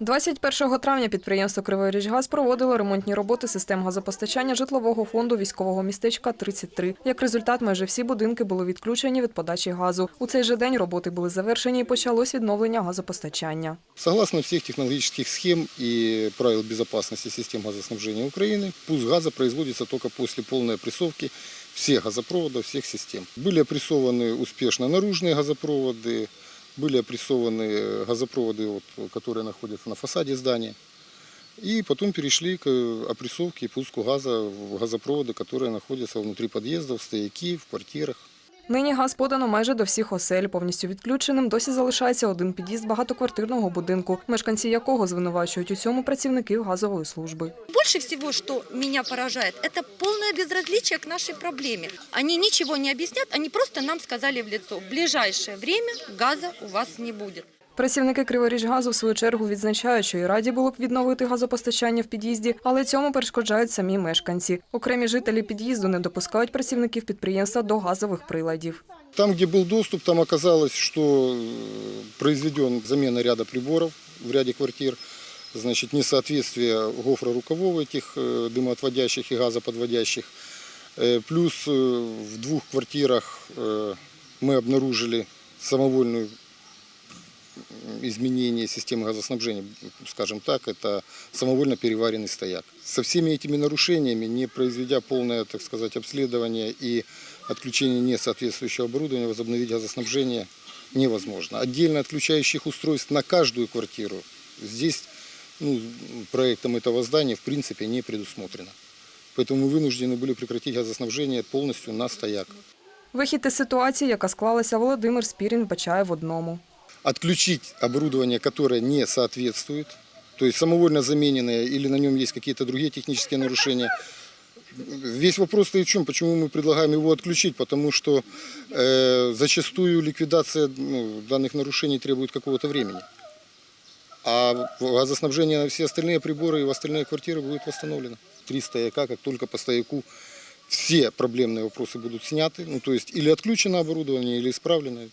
21 травня підприємство «Криворіжгаз» проводило ремонтні роботи систем газопостачання житлового фонду військового містечка 33. Як результат, майже всі будинки були відключені від подачі газу. У цей же день роботи були завершені і почалось відновлення газопостачання. Согласно всех технологических схем и правил безопасности систем газоснабжения Украины, пуск газа производится только после полной опрессовки всех газопроводов, всех систем. Были опрессованы успешно наружные газопроводы, были опрессованы газопроводы, вот, которые находятся на фасаде здания. И потом перешли к опрессовке и пуску газа в газопроводы, которые находятся внутри подъездов, стояки, в квартирах. Нині газ подано майже до всіх осель. Повністю відключеним досі залишається один під'їзд багатоквартирного будинку, мешканці якого звинувачують у цьому працівників газової служби. Больше всього, що мене поражає, це повне безразличие к нашій проблемі. Вони нічого не об'яснять, вони просто нам сказали в лицо, в ближайшее время газа у вас не будет. Працівники Криворіжгазу в свою чергу відзначають, що і раді було б відновити газопостачання в під'їзді, але цьому перешкоджають самі мешканці. Окремі жителі під'їзду не допускають працівників підприємства до газових приладів. Там, где был доступ, там оказалось, что э, произведен замена ряда приборов в ряде квартир. Значит, несоответствие гофра рукавов этих э, дымоотводящих и газоподводящих. Э, Плюс э, в двух квартирах э, мы обнаружили самовольную м, изменение системы газоснабжения, скажем так, это самовольно переваренный стояк. Со всеми этими нарушениями, не произведя полное, так сказать, обследование и отключение несоответствующего оборудования, возобновить газоснабжение невозможно. Отдельно отключающих устройств на каждую квартиру здесь ну, проектом этого здания в принципе не предусмотрено. Поэтому мы вынуждены были прекратить газоснабжение полностью на стояк. Вихід із ситуації, яка склалася, Володимир Спірін вбачає в одному. отключить оборудование, которое не соответствует, то есть самовольно замененное или на нем есть какие-то другие технические нарушения. Весь вопрос стоит в чем, почему мы предлагаем его отключить, потому что э, зачастую ликвидация ну, данных нарушений требует какого-то времени. А газоснабжение на все остальные приборы и в остальные квартиры будет восстановлено. Три стояка, как только по стояку все проблемные вопросы будут сняты, ну то есть или отключено оборудование, или исправлено,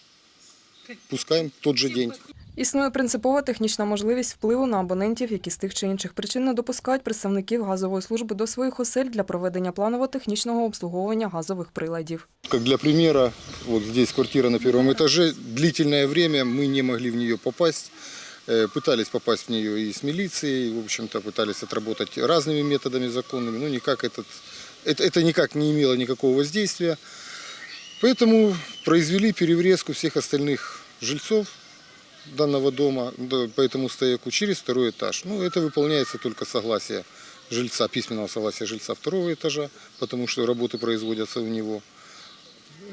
пускаем в тот же день. Існує принципова технічна можливість впливу на абонентів, які з тих чи інших причин не допускають представників газової служби до своїх осель для проведення планово-технічного обслуговування газових приладів. Как для примера, вот здесь квартира на первом этаже. Длительное время мы не могли в нее попасть. Э, Пытались попасть в нее и с милицией, в общем-то, пытались отработать разными методами законными, но никак этот, это, это никак не имело никакого воздействия. Поэтому произвели переврезку всех остальных жильцов данного дома да, по этому стояку через второй этаж. Ну, это выполняется только согласие жильца, письменного согласия жильца второго этажа, потому что работы производятся у него.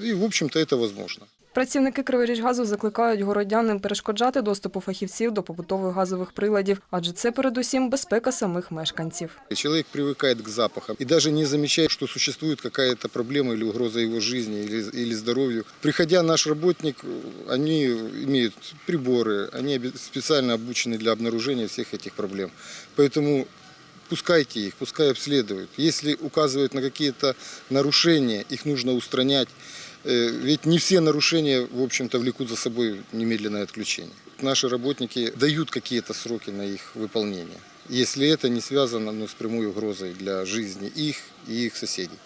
И, в общем-то, это возможно. Працівники Криворіжгазу закликають городян не перешкоджати доступу фахівців до побутових газових приладів, адже це передусім безпека самих мешканців. И Человек привыкает к запахам и даже не замечает, что существует какая-то проблема или угроза его жизни или, или здоровью. Приходя наш работник, они имеют приборы, они оби- специально обучены для обнаружения всех этих проблем. Поэтому пускайте их, пускай обследуют. Если указывают на какие-то нарушения, их нужно устранять. Э, Ведь не все нарушения, в общем-то, влекут за собой немедленное отключение. Наши работники дают какие-то сроки на их выполнение, если это не связано ну, с прямой угрозой для жизни их и их соседей.